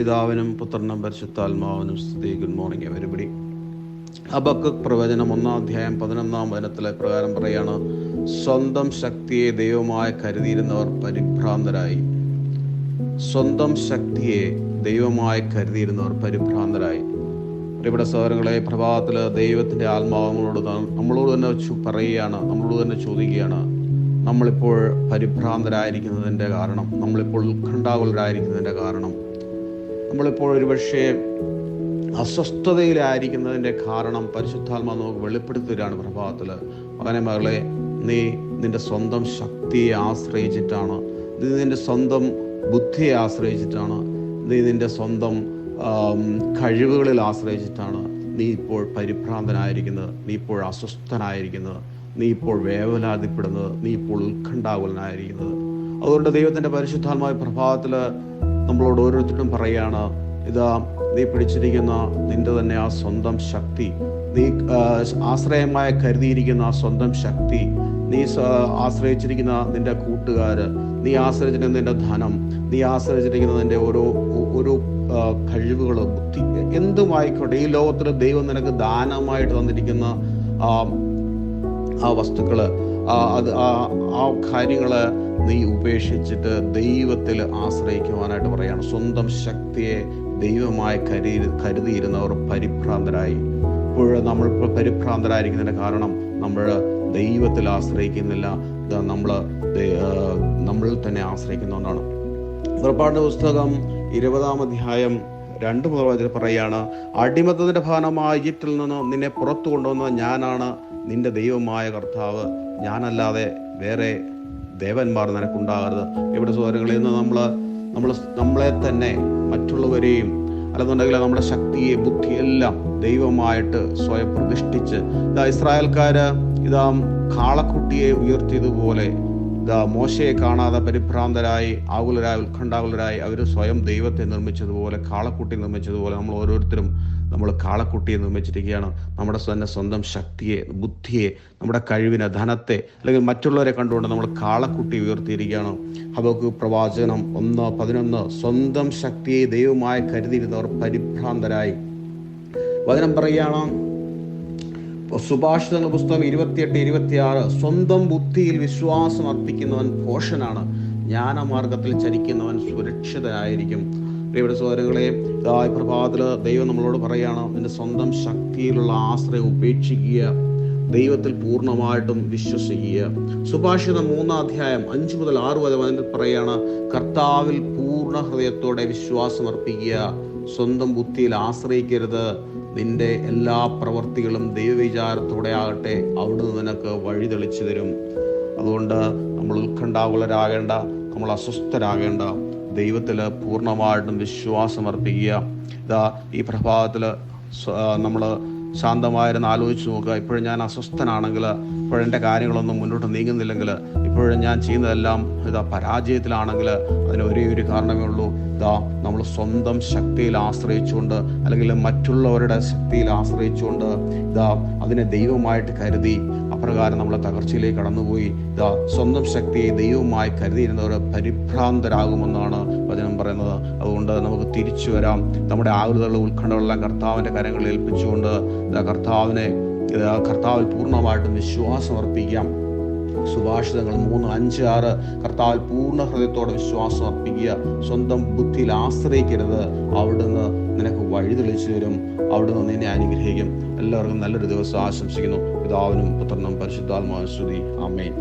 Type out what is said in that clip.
പിതാവിനും പുത്രനും പരിശുദ്ധാത്മാവിനും സ്തുതി. ഗുഡ് മോർണിംഗ് എവരിബഡി അബക്ക് പ്രവചനം ഒന്നാം അധ്യായം പതിനൊന്നാം വചനത്തിലെ പ്രകാരം പറയാണ് സ്വന്തം ശക്തിയെ ദൈവമായി കരുതിയിരുന്നവർ പരിഭ്രാന്തരായി. സ്വന്തം ശക്തിയെ ദൈവമായി കരുതിയിരുന്നവർ പരിഭ്രാന്തരായി. ഇവിടെ സഹോദരങ്ങളെ പ്രഭാതത്തിൽ ദൈവത്തിന്റെ ആത്മാവ് നമ്മളോട് നമ്മളോട് തന്നെ പറയുകയാണ് നമ്മളോട് തന്നെ ചോദിക്കുകയാണ് നമ്മളിപ്പോൾ പരിഭ്രാന്തരായിരിക്കുന്നതിന്റെ കാരണം നമ്മളിപ്പോൾ ഉത്കണ്ഠാകുലരായിരിക്കുന്നതിന്റെ കാരണം നമ്മളിപ്പോൾ ഒരുപക്ഷെ അസ്വസ്ഥതയിലായിരിക്കുന്നതിന്റെ കാരണം പരിശുദ്ധാത്മാ നമുക്ക് വെളിപ്പെടുത്തി തരാണ് പ്രഭാതത്തിൽ മകനെ മകളെ നീ നിന്റെ സ്വന്തം ശക്തിയെ ആശ്രയിച്ചിട്ടാണ്. നീ നിന്റെ സ്വന്തം ബുദ്ധിയെ ആശ്രയിച്ചിട്ടാണ്. നീ നിന്റെ സ്വന്തം കഴിവുകളിൽ ആശ്രയിച്ചിട്ടാണ് നീ ഇപ്പോൾ പരിഭ്രാന്തനായിരിക്കുന്നത്. നീ ഇപ്പോൾ അസ്വസ്ഥനായിരിക്കുന്നത്. നീ ഇപ്പോൾ വേവലാതിപ്പെടുന്നത്. നീ ഇപ്പോൾ ഉത്കണ്ഠാകുലനായിരിക്കുന്നത്. അതുകൊണ്ട് ദൈവത്തിന്റെ പരിശുദ്ധാത്മായ പ്രഭാതത്തിൽ നമ്മളോട് ഓരോരുത്തരും പറയാണ് ഇതാ നീ പിടിച്ചിരിക്കുന്ന നിന്റെ തന്നെ ആ സ്വന്തം ശക്തി. നീ ആശ്രയമായി കരുതിയിരിക്കുന്ന ആ സ്വന്തം ശക്തി. നീ ആശ്രയിച്ചിരിക്കുന്ന നിന്റെ കൂട്ടുകാര്. നീ ആശ്രയിച്ചിരിക്കുന്ന നിന്റെ ധനം. നീ ആശ്രയിച്ചിരിക്കുന്ന നിന്റെ ഓരോ ഓരോ കഴിവുകൾ ബുദ്ധി എന്തുമായിക്കോട്ടെ. ഈ ലോകത്തിൽ ദൈവം നിനക്ക് ദാനമായിട്ട് തന്നിരിക്കുന്ന ആ വസ്തുക്കൾ. അത് ആ കാര്യങ്ങൾ നീ ഉപേക്ഷിച്ചിട്ട് ദൈവത്തിൽ ആശ്രയിക്കുവാനായിട്ട് പറയാണ്. സ്വന്തം ശക്തിയെ ദൈവമായി കരു കരുതിയിരുന്നവർ പരിഭ്രാന്തരായി. ഇപ്പോൾ നമ്മൾ ഇപ്പോൾ പരിഭ്രാന്തരായിരിക്കുന്നതിന്റെ കാരണം നമ്മൾ ദൈവത്തിൽ ആശ്രയിക്കുന്നില്ല. നമ്മൾ നമ്മളിൽ തന്നെ ആശ്രയിക്കുന്നതുകൊണ്ടാണ് പുറപ്പാട് പുസ്തകം ഇരുപതാം അധ്യായം രണ്ട് മുതൽ അതിൽ അടിമത്തത്തിന്റെ ഭാഗമായ ഈജിപ്തിൽ നിന്ന് നിന്നെ പുറത്തു കൊണ്ടുവന്ന ഞാനാണ് നിന്റെ ദൈവമായ കർത്താവ്. ഞാനല്ലാതെ വേറെ ദേവന്മാർ നിനക്കുണ്ടാകരുത്. ഇവിടെ സോദരങ്ങളിൽ നിന്ന് നമ്മൾ നമ്മൾ നമ്മളെ തന്നെ മറ്റുള്ളവരെയും അല്ലെന്നുണ്ടെങ്കിൽ നമ്മുടെ ശക്തിയെ ബുദ്ധിയെല്ലാം ദൈവമായിട്ട് സ്വയം പ്രതിഷ്ഠിച്ച് ഇതാ ഇസ്രായേൽക്കാർ ഇതാ കാളക്കുട്ടിയെ ഉയർത്തിയതുപോലെ ഇതാ മോശയെ കാണാതെ പരിഭ്രാന്തരായി ആകുലരായി ഉത്കണ്ഠാകുലരായി അവർ സ്വയം ദൈവത്തെ നിർമ്മിച്ചതുപോലെ കാളക്കുട്ടി നിർമ്മിച്ചതുപോലെ നമ്മൾ ഓരോരുത്തരും നമ്മൾ കാളക്കുട്ടിയെ നിർമ്മിച്ചിരിക്കുകയാണ്. നമ്മുടെ തന്നെ സ്വന്തം ശക്തിയെ ബുദ്ധിയെ നമ്മുടെ കഴിവിനെ ധനത്തെ അല്ലെങ്കിൽ മറ്റുള്ളവരെ കണ്ടുകൊണ്ട് നമ്മൾ കാളക്കുട്ടി ഉയർത്തിയിരിക്കുകയാണ്. അവക്ക് പ്രവാചനം ഒന്ന് പതിനൊന്ന് സ്വന്തം ശക്തിയെ ദൈവമായി കരുതിയിരുന്നവർ പരിഭ്രാന്തരായി. വചനം പറയുകയാണ് സുഭാഷിതങ്ങൾ പുസ്തകം ഇരുപത്തിയെട്ട് ഇരുപത്തിയാറ് സ്വന്തം ബുദ്ധിയിൽ വിശ്വാസം അർപ്പിക്കുന്നവൻ ഘോഷനാണ് ജ്ഞാനമാർഗത്തിൽ ചരിക്കുന്നവൻ സുരക്ഷിതനായിരിക്കും. പ്രിയപ്പെട്ട സഹോദരങ്ങളെ പ്രഭാതത്തിൽ ദൈവം നമ്മളോട് പറയാണ് നിന്റെ സ്വന്തം ശക്തിയിലുള്ള ആശ്രയം ഉപേക്ഷിക്കുക ദൈവത്തിൽ പൂർണമായിട്ടും വിശ്വസിക്കുക. സുഭാഷിതം മൂന്നാം അധ്യായം അഞ്ച് മുതൽ ആറ് വരെ അതിൽ പറയാണ് കർത്താവിൽ പൂർണ ഹൃദയത്തോടെ വിശ്വാസം അർപ്പിക്കുക സ്വന്തം ബുദ്ധിയിൽ ആശ്രയിക്കരുത് നിന്റെ എല്ലാ പ്രവൃത്തികളും ദൈവവിചാരത്തോടെ ആകട്ടെ അവിടുന്ന് നിനക്ക് വഴി തെളിച്ചു തരും. അതുകൊണ്ട് നമ്മൾ ഉത്കണ്ഠാകുലരാകേണ്ട നമ്മൾ അസ്വസ്ഥരാകേണ്ട ദൈവത്തിൽ പൂർണമായിട്ടും വിശ്വാസം അർപ്പിക്കുക. ഇതാ ഈ പ്രഭാതത്തിൽ നമ്മൾ ശാന്തമായിരുന്ന് ആലോചിച്ച് നോക്കുക. ഇപ്പോഴും ഞാൻ അസ്വസ്ഥനാണെങ്കിൽ ഇപ്പോഴെന്റെ കാര്യങ്ങളൊന്നും മുന്നോട്ട് നീങ്ങുന്നില്ലെങ്കിൽ ഇപ്പോഴും ഞാൻ ചെയ്യുന്നതെല്ലാം ഇതാ പരാജയത്തിലാണെങ്കിൽ അതിന് ഒരേ ഒരു കാരണമേ ഉള്ളൂ. ഇതാ നമ്മൾ സ്വന്തം ശക്തിയിൽ ആശ്രയിച്ചുകൊണ്ട് അല്ലെങ്കിൽ മറ്റുള്ളവരുടെ ശക്തിയിൽ ആശ്രയിച്ചുകൊണ്ട് ഇതാ അതിനെ ദൈവമായിട്ട് കരുതി അപ്രകാരം നമ്മൾ തകർച്ചയിലേക്ക് കടന്നുപോയി. ഇതാ സ്വന്തം ശക്തിയെ ദൈവമായി കരുതിയിരുന്നവർ പരിഭ്രാന്തരാകുമെന്നാണ് വചനം പറയുന്നത്. അതുകൊണ്ട് നമുക്ക് തിരിച്ചു വരാം. നമ്മുടെ ആകുലതകളും ഉത്കണ്ഠകളെല്ലാം കർത്താവിന്റെ കരങ്ങളിൽ ഏൽപ്പിച്ചുകൊണ്ട് ഇതാ കർത്താവിനെ കർത്താവിൽ പൂർണമായിട്ടും വിശ്വാസം അർപ്പിക്കാം. സുഭാഷിതങ്ങൾ മൂന്ന് അഞ്ച് ആറ്. കർത്താവിൽ പൂർണ ഹൃദയത്തോടെ വിശ്വാസം അർപ്പിക്കുക. സ്വന്തം ബുദ്ധിയിൽ ആശ്രയിക്കരുത്. അവിടുന്ന് നിനക്ക് വഴി തെളിച്ചു തരും. അവിടുന്ന് നിന്നെ അനുഗ്രഹിക്കും. എല്ലാവർക്കും നല്ലൊരു ദിവസം ആശംസിക്കുന്നു. പിതാവിനും പുത്രനും പരിശുദ്ധാത്മാവിനും സ്തുതി. ആമേൻ.